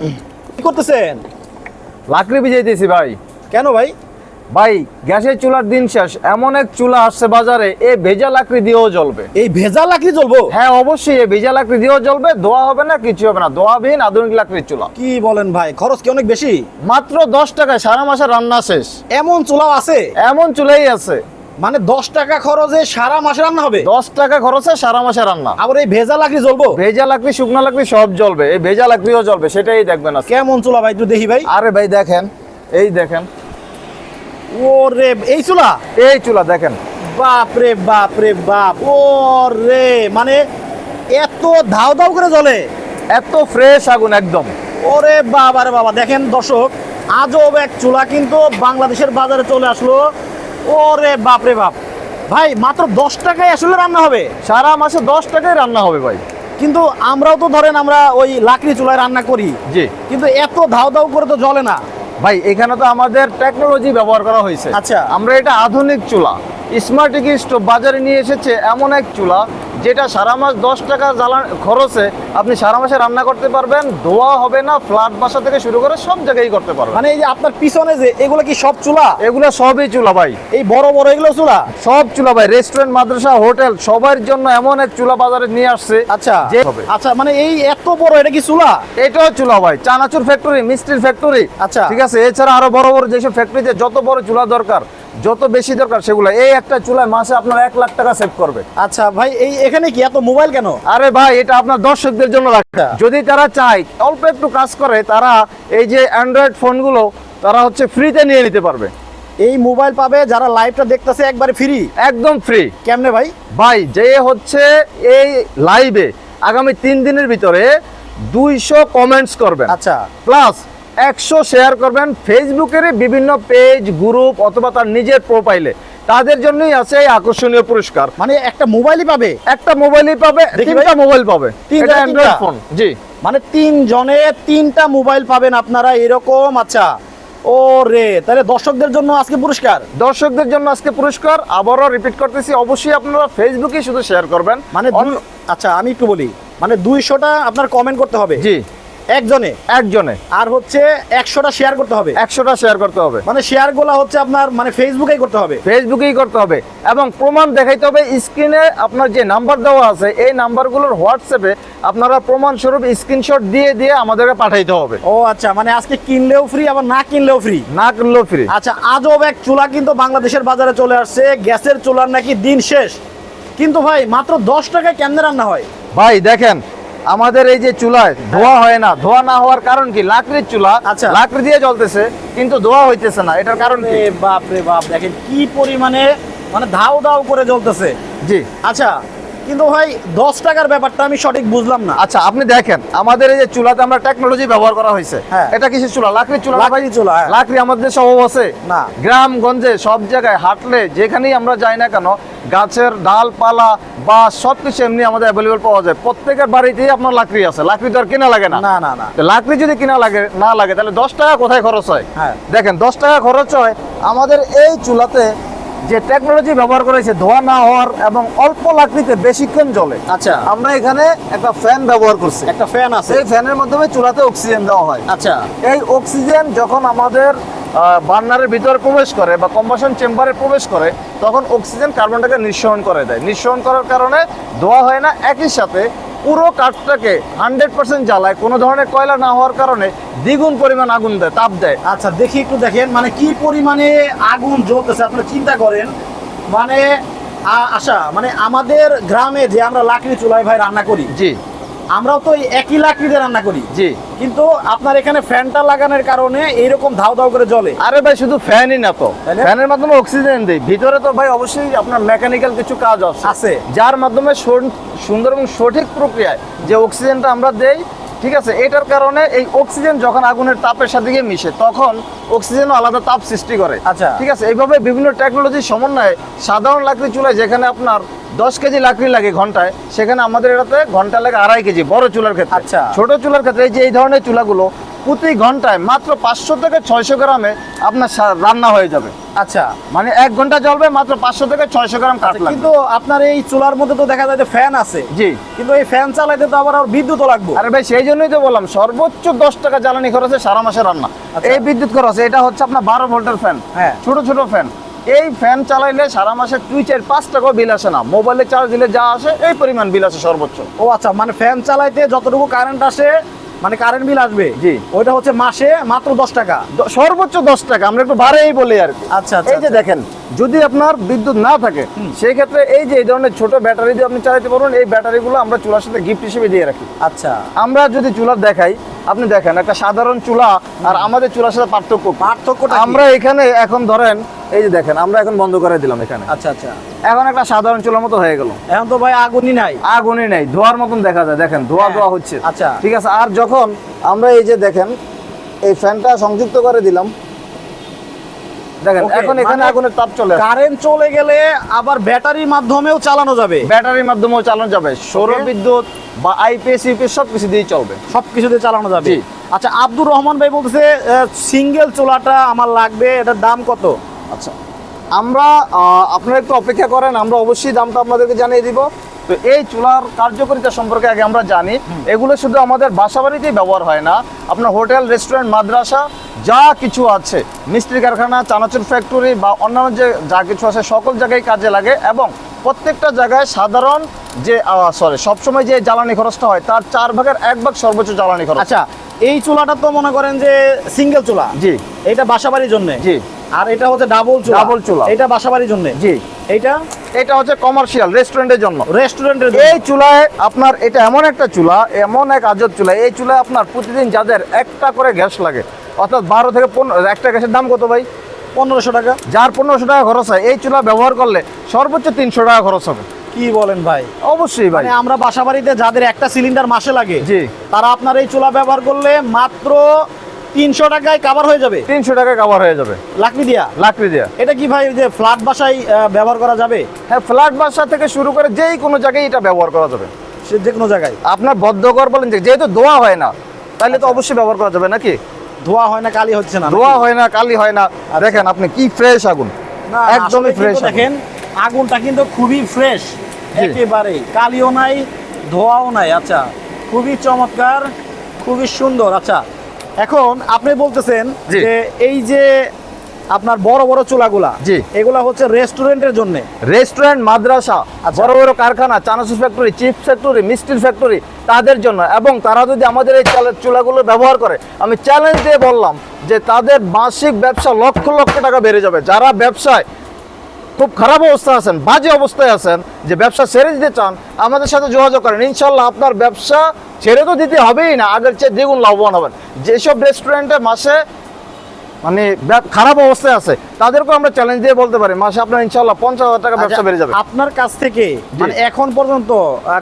কি করতেছেন? লাকড়ি ভিজাইতেছি ভাই। কেন ভাই? ভাই গ্যাসের চুলার দিন শেষ এমন এক চুলা আসছে বাজারে এ ভেজা লাকড়ি দিয়েও জ্বলবে। এই ভেজা লাকড়ি জ্বলবো? হ্যাঁ অবশ্যই এই ভেজা লাকড়ি দিয়েও জ্বলবে ধোয়া হবে না কিছু হবে না। ধোয়াবিহীন আধুনিক লাকড়ির চুলা। কি বলেন ভাই খরচ কি অনেক বেশি? মাত্র দশ টাকায় সারা মাসে রান্না শেষ। এমন চুলাও আছে? এমন চুলাই আছে। মানে দশ টাকা খরচে সারা মাসে রান্না হবে? দশ টাকা খরচে সারা মাসে রান্না। আবার এই ভেজা লাকড়ি জ্বলবো? ভেজা লাকড়ি শুকনা লাকড়ি সব জ্বলবে। এই ভেজা লাকড়িও জ্বলবে সেটাই দেখবেন। কেমন চুলা ভাই একটু দেখি ভাই। আরে ভাই দেখেন। এই দেখেন। ও রে এই চুলা? এই চুলা দেখেন। বাপ রে বাপ রে বাপ। ও রে মানে এত ধাও ধাও করে জ্বলে। এত ফ্রেশ আগুন একদম। ওরে বাবা রে বাবা দেখেন দর্শক আজব এক চুলা কিন্তু বাংলাদেশের বাজারে চলে আসলো। ওরে বাপ রে বাপ। ভাই মাত্র দশ টাকায় আসলে রান্না হবে। সারা মাসে দশ টাকায় রান্না হবে ভাই। কিন্তু আমরাও তো ধরেন আমরা ওই লাকড়ি চুলায় রান্না করি। জি। কিন্তু এত ধাও ধাও করে তো জলে না। ভাই এখানে তো আমাদের টেকনোলজি ব্যবহার করা হয়েছে। আচ্ছা। আমরা এটা আধুনিক চুলা। স্মার্ট স্টোভ বাজারে নিয়ে এসেছে এমন এক চুলা যেটা সারা মাস দশ টাকা জ্বালান খরচে আপনি সারা মাসে রান্না করতে পারবেন। ধোয়া হবে না ফ্ল্যাট বাসা থেকে শুরু করে সব জায়গায় করতে পারবেন। মানে এই যে আপনার পিছনে যে এগুলো কি সব চুলা? এগুলো সবই চুলা ভাই। এই বড় বড় এগুলো চুলা? সব চুলা ভাই রেস্টুরেন্ট মাদ্রাসা হোটেল সবার জন্য এমন এক চুলা বাজারে নিয়ে আসছে আচ্ছা। যে আচ্ছা মানে এই এত বড় এটা কি চুলা? এটাও চুলা ভাই চানাচুর ফ্যাক্টরি মিষ্টির ফ্যাক্টরি আচ্ছা। ঠিক আছে এছাড়া আরও বড় বড় যেসব ফ্যাক্টরিতে যত বড় চুলা দরকার যত বেশি দরকার সেগুলো। এই একটা চুলায় মাসে আপনার এক লাখ টাকা সেভ করবে। আচ্ছা ভাই এই এখানে কি এত মোবাইল কেন? আরে ভাই এটা আপনার দর্শকদের জন্য রাখা। আচ্ছা। যদি তারা চায় অল্প একটু কাজ করে তারা এই যে অ্যান্ড্রয়েড ফোনগুলো তারা হচ্ছে ফ্রিতে নিয়ে নিতে পারবে। এই মোবাইল পাবে যারা লাইভটা দেখতেছে একবারে ফ্রি একদম ফ্রি কেমনে ভাই? ভাই যে হচ্ছে এই লাইভে আগামী তিন দিনের ভিতরে দুইশো কমেন্টস করবেন। আচ্ছা। প্লাস একশো শেয়ার করবেন ফেসবুকের বিভিন্ন পেজ গ্রুপ অথবা তার নিজের প্রোফাইলে তাদের জন্যই আছে এই আকর্ষণীয় পুরস্কার। মানে একটা মোবাইলই পাবে? একটা মোবাইলই পাবে তিনটা মোবাইল পাবে। তিনটা, অ্যান্ড্রয়েড? ফোন জি। মানে তিন জনে তিনটা মোবাইল পাবেন আপনারা এরকম? আচ্ছা। ও রে তাহলে দর্শকদের জন্য আজকে পুরস্কার? দর্শকদের জন্য আজকে পুরস্কার। আবারও রিপিট করতেছি অবশ্যই আপনারা ফেসবুকে শুধু শেয়ার করবেন। মানে আচ্ছা আমি একটু বলি। মানে দুইশোটা আপনার কমেন্ট করতে হবে। জি। একজনে? একজনে। আর হচ্ছে একশোটা শেয়ার করতে হবে। একশোটা শেয়ার করতে হবে। মানে শেয়ারগুলা হচ্ছে আপনার মানে ফেসবুকেই করতে হবে। ফেসবুকেই করতে হবে। এবং প্রমাণ দেখাইতে হবে স্ক্রিনে আপনার যে নাম্বার দেওয়া আছে এই নাম্বারগুলোর হোয়াটসঅ্যাপে আপনারা প্রমাণ স্বরূপ স্ক্রিনশট দিয়ে দিয়ে আমাদেরকে পাঠাইতে হবে। ও আচ্ছা মানে আজকে কিনলেও ফ্রি আবার না কিনলেও ফ্রি না কিনলেও ফ্রি আচ্ছা আজব এক চুলা কিন্তু বাংলাদেশের বাজারে চলে আসছে। গ্যাসের চুলার নাকি দিন শেষ। কিন্তু ভাই মাত্র দশ টাকায় কেমনে রান্না হয়? ভাই দেখেন আমাদের এই যে চুলায় ধোয়া হয় না ধোয়া না হওয়ার কারণ কি? লাকড়ির চুলা আচ্ছা। লাকড়ি দিয়ে জ্বলতেছে কিন্তু ধোয়া হইতেছে না এটার কারণ কি? বাপ রে বাপ দেখেন কি পরিমাণে মানে ধাও ধাও করে জ্বলতেছে। জি। আচ্ছা কিন্তু ভাই দশ টাকার ব্যাপারটা আমি সঠিক বুঝলাম না আচ্ছা আপনি দেখেন আমাদের এই যে চুলাতে আমরা টেকনোলজি ব্যবহার করা হয়েছে হ্যাঁ। এটা কিসের চুলা লাকড়ির চুলা? লাকড়ির চুলা, হ্যাঁ। লাকড়ি আমাদের অভাব আছে না। গ্রাম গঞ্জে সব জায়গায় হাঁটলে যেখানেই আমরা যাই না কেন গাছের ডালপালা বা সবকিছু এমনি আমাদের অ্যাভেলেবল পাওয়া যায় প্রত্যেকের বাড়িতেই আপনার লাকড়ি আছে লাকড়ি তো আর কেনা লাগে না না না না লাকড়ি যদি কিনা লাগে না লাগে তাহলে দশ টাকা কোথায় খরচ হয় হ্যাঁ। দেখেন দশ টাকা খরচ হয় আমাদের এই চুলাতে যে টেকনোলজি ব্যবহার করেছে ধোয়া না হওয়ার এবং অল্প লাকড়িতে বেশিক্ষণ জ্বলে। আচ্ছা। আমরা এখানে একটা ফ্যান ব্যবহার করছি। একটা ফ্যান আছে। এই ফ্যানের মাধ্যমে চুলাতে অক্সিজেন দেওয়া হয়। আচ্ছা। এই অক্সিজেন যখন আমাদের বার্নারের ভিতরে প্রবেশ করে বা কম্বাসন চেম্বারে প্রবেশ করে তখন অক্সিজেন কার্বনটাকে নিঃসরণ করে দেয়। নিঃসরণ করার কারণে ধোয়া হয় না একই সাথে পুরো কাঠটাকে হান্ড্রেড পার্সেন্ট জ্বালায় কোনো ধরনের কয়লা না হওয়ার কারণে দ্বিগুণ পরিমাণ আগুন দেয় তাপ দেয়। আচ্ছা দেখি একটু দেখেন মানে কি পরিমাণে আগুন জ্বলতেছে আপনারা চিন্তা করেন। মানে আশা মানে আমাদের গ্রামে যে আমরা লাকড়ি চুলায় ভাই রান্না করি জি। আমরাও তো একই একই লাকড়িতে রান্না করি। জি। কিন্তু আপনার এখানে ফ্যানটা লাগানোর কারণে এইরকম ধাও ধাও করে জ্বলে। আরে ভাই শুধু ফ্যানই না তো। ফ্যানের মাধ্যমে অক্সিজেন দেয় ভিতরে তো ভাই অবশ্যই আপনার মেকানিক্যাল কিছু কাজ আছে। আছে। যার মাধ্যমে সুন্দর এবং সঠিক প্রক্রিয়ায় যে অক্সিজেনটা আমরা দেই ঠিক আছে এটার কারণে এই অক্সিজেন যখন আগুনের তাপের সাথে গিয়ে মিশে তখন অক্সিজেনও আলাদা তাপ সৃষ্টি করে আচ্ছা। ঠিক আছে এইভাবে বিভিন্ন টেকনোলজির সমন্বয়ে সাধারণ লাকড়ি চুলায় যেখানে আপনার দশ কেজি লাকড়ি লাগে ঘন্টায় সেখানে আমাদের এটাতে ঘণ্টা লাগে আড়াই কেজি বড় চুলার ক্ষেত্রে আচ্ছা। ছোট চুলার ক্ষেত্রে এই যে এই ধরনের চুলাগুলো প্রতি ঘন্টায় মাত্র পাঁচশো থেকে ছয়শো গ্রামে আপনার রান্না হয়ে যাবে। আচ্ছা। মানে এক ঘণ্টা জ্বলবে মাত্র পাঁচশো থেকে ছয়শো গ্রাম কাঠ আচ্ছা, লাগবে। কিন্তু আপনার এই চুলার মধ্যে তো দেখা যায় যে ফ্যান আছে। জি। কিন্তু এই ফ্যান চালাইতে তো আবার আর বিদ্যুৎও লাগবে। আরে ভাই সেই জন্যই তো বললাম সর্বোচ্চ দশ টাকা জ্বালানি খরচে সারা মাসে রান্না। আচ্ছা। এই বিদ্যুৎ খরচ এটা হচ্ছে আপনার বারো ভোল্টের ফ্যান হ্যাঁ। ছোট ছোট ফ্যান এই ফ্যান চালাইলে সারা মাসে দুই চার পাঁচ টাকাও বিল আসে না। মোবাইলে চার্জ দিলে যা আসে এই পরিমাণ বিল আসে সর্বোচ্চ। ও আচ্ছা মানে ফ্যান চালাইতে যতটুকু কারেন্ট আসে মানে কারেন্ট বিল আসবে। জি। ওইটা হচ্ছে মাসে মাত্র দশ টাকা। সর্বোচ্চ দশ টাকা। আমরা একটু ভাড়াই বলি আর কি। আচ্ছা আচ্ছা এই যে দেখেন যদি আপনার বিদ্যুৎ না থাকে সেই ক্ষেত্রে এই যে এই ধরনের ছোট ব্যাটারি দিয়ে আপনি চালাতে পারবেন এই ব্যাটারিগুলো আমরা চুলার সাথে গিফট হিসেবে দিয়ে রাখি। আচ্ছা। আমরা যদি চুলার দেখাই আপনি দেখেন একটা সাধারণ চুলা আর আমাদের চুলার সাথে পার্থক্য? পার্থক্যটা আমরা এখানে এখন ধরেন এই যে দেখেন আমরা এখন বন্ধ করে দিলাম এখানে আচ্ছা আচ্ছা এখন একটা সাধারণ চুলার মতো হয়ে গেল এখন তো ভাই আগুনই নাই আগুনই নাই ধোয়ার মতন দেখা যায় দেখেন ধোয়া হ্যাঁ। ধোয়া হচ্ছে আচ্ছা। ঠিক আছে আর যখন আমরা এই যে দেখেন এই ফ্যানটা সংযুক্ত করে দিলাম দেখেন এখন এখানে মানে- আগুনের তাপ চলে কারেন্ট চলে গেলে আবার ব্যাটারির মাধ্যমেও চালানো যাবে। ব্যাটারির মাধ্যমেও চালানো যাবে। সৌর বিদ্যুৎ বা আইপিএস ইউপিএস সব কিছু দিয়েই চলবে। সব কিছুতে চালানো যাবে। আচ্ছা আব্দুর রহমান ভাই বলতেছে সিঙ্গেল চুলাটা আমার লাগবে এটার দাম কত? আচ্ছা আমরা আপনারা একটু অপেক্ষা করেন আমরা অবশ্যই দামটা আপনাদেরকে জানিয়ে দিব। তো এই চুলার কার্যকারিতা সম্পর্কে আগে আমরা জানি। এগুলো শুধু আমাদের বাসা বাড়িতেই ব্যবহার হয় না। আপনার হোটেল রেস্টুরেন্ট মাদ্রাসা যা কিছু আছে মিস্ত্রি কারখানা চানাচুর ফ্যাক্টরি বা অন্যান্য যে যা কিছু আছে সকল জায়গায় কাজে লাগে এবং প্রত্যেকটা জায়গায় সাধারণ যে সরি সবসময় যে জ্বালানি খরচটা হয় তার চার ভাগের এক ভাগ সর্বোচ্চ জ্বালানি খরচ। আচ্ছা এই চুলাটা তো মনে করেন যে সিঙ্গেল চুলা? জি। এটা বাসাবাড়ির জন্য? জি। আর এটা হচ্ছে ডাবল চুলা? ডাবল চুলা। এটা বাসাবাড়ির জন্য? জি। এইটা? এটা হচ্ছে কমার্শিয়াল রেস্টুরেন্টের জন্য। রেস্টুরেন্টের এই চুলায় আপনার এটা এমন একটা চুলা এমন এক আজব চুলা। এই চুলায় আপনার প্রতিদিন যাদের একটা করে গ্যাস লাগে অর্থাৎ বারো থেকে পনেরো একটা গ্যাসের দাম কত ভাই? পনেরোশো টাকা। যার পনেরোশো টাকা খরচ হয় এই চুলা ব্যবহার করলে সর্বোচ্চ তিনশো টাকা খরচ হবে। কি বলেন ভাই? অবশ্যই ভাই। মানে আমরা বাসাবাড়িতে যাদের একটা সিলিন্ডার মাসে লাগে জি। তারা আপনার এই চুলা ব্যবহার করলে মাত্র তিনশো টাকায় কাভার হয়ে যাবে? তিনশো টাকা কাভার হয়ে যাবে। লাকড়ি দিয়া? লাকড়ি দেওয়া এটা কি ভাই ওই যে ফ্ল্যাট বাসায় ব্যবহার করা যাবে? হ্যাঁ ফ্ল্যাট বাসা থেকে শুরু করে যেই কোনো জায়গায় এটা ব্যবহার করা যাবে। সে যে কোনো জায়গায়? আপনার বদ্ধকর বলেন যে যেহেতু দোয়া হয় না তাহলে তো অবশ্যই ব্যবহার করা যাবে নাকি? ধোয়া হয় না কালি হচ্ছে না? দোয়া হয় না কালি হয় না। দেখেন আপনি কি ফ্রেশ আগুন। না একদমই ফ্রেশ দেখেন আগুনটা কিন্তু খুবই ফ্রেশ একেবারে। কালিও নাই ধোয়াও নাই আচ্ছা। খুবই চমৎকার খুবই সুন্দর আচ্ছা। এখন আপনি বলতেছেন যে এই যে আপনার বড় বড় চুলাগুলা জি। এগুলা হচ্ছে রেস্টুরেন্টের জন্য রেস্টুরেন্ট মাদ্রাসা আচ্ছা। বড় বড় কারখানা চানাচুর ফ্যাক্টরি চিপস ফ্যাক্টরি মিষ্টির ফ্যাক্টরি তাদের জন্য এবং তারা যদি আমাদের এই চালের চুলাগুলো ব্যবহার করে আমি চ্যালেঞ্জ দিয়ে বললাম যে তাদের মাসিক ব্যবসা লক্ষ লক্ষ টাকা বেড়ে যাবে যারা ব্যবসায় খুব খারাপ অবস্থা আছেন বাজে অবস্থায় আছেন যে ব্যবসা ছেড়ে দিতে চান আমাদের সাথে যোগাযোগ করেন। ইনশাল্লাহ আপনার ব্যবসা ছেড়ে তো দিতে হবেই না আগের চেয়ে দ্বিগুণ লাভবান হবেন। যেসব রেস্টুরেন্টে মাসে মানে খারাপ অবস্থায় আছে তাদেরকেও আমরা চ্যালেঞ্জ দিয়ে বলতে পারি মাসে আপনার ইনশাল্লাহ পঞ্চাশ হাজার টাকা ব্যবসা আচ্ছা, বেড়ে যাবে। আপনার কাছ থেকে মানে এখন পর্যন্ত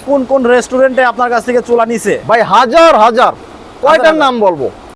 কোন কোন রেস্টুরেন্টে আপনার কাছ থেকে চুলা নিছে? ভাই হাজার হাজার। কয়টার নাম বলব?